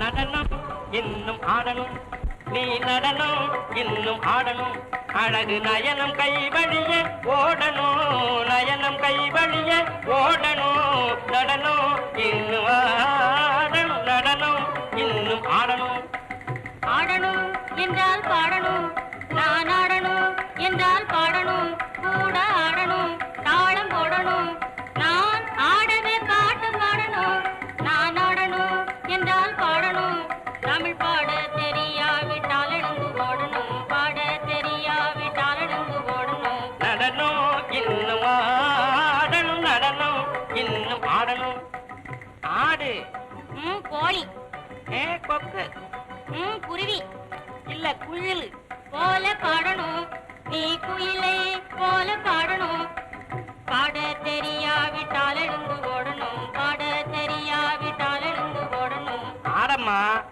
நடனம் இன்னும் ஆடணும் நீ நடனம் இன்னும் ஆடணும் அழகு நயனம் கை வழிய ஓடணும் நயனம் கை வழிய ஓடணும் நடனம் இன்னும் ஆடணும் நடனம் இன்னும் ஆடணும் ஆடணும் என்றால் பாடணும் நான் ஆடணும் என்றால் பாடணும். பாடணும். தமிழ் பாட தெரியாவிட்டால் எழுந்து ஓடணும் பாட தெரியாவிட்டால் எழுந்து ஓடணும் நடனம் இன்னும் ஆடணும் நடனம் இன்னும் ஆடணும். ஆடு. ம் கோழி. ஏ கொக்கு. ம் குருவி. இல்ல குயில். போல பாடணும். நீ குயிலை า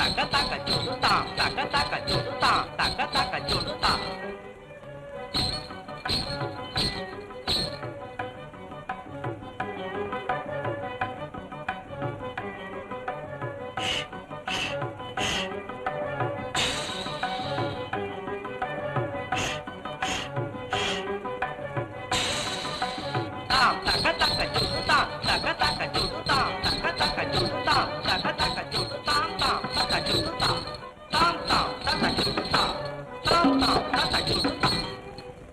ตักกะตักกะจุดตักตักกะตักกะจุดตักตักกะตักกะจุดตัก Ah, taca, taca,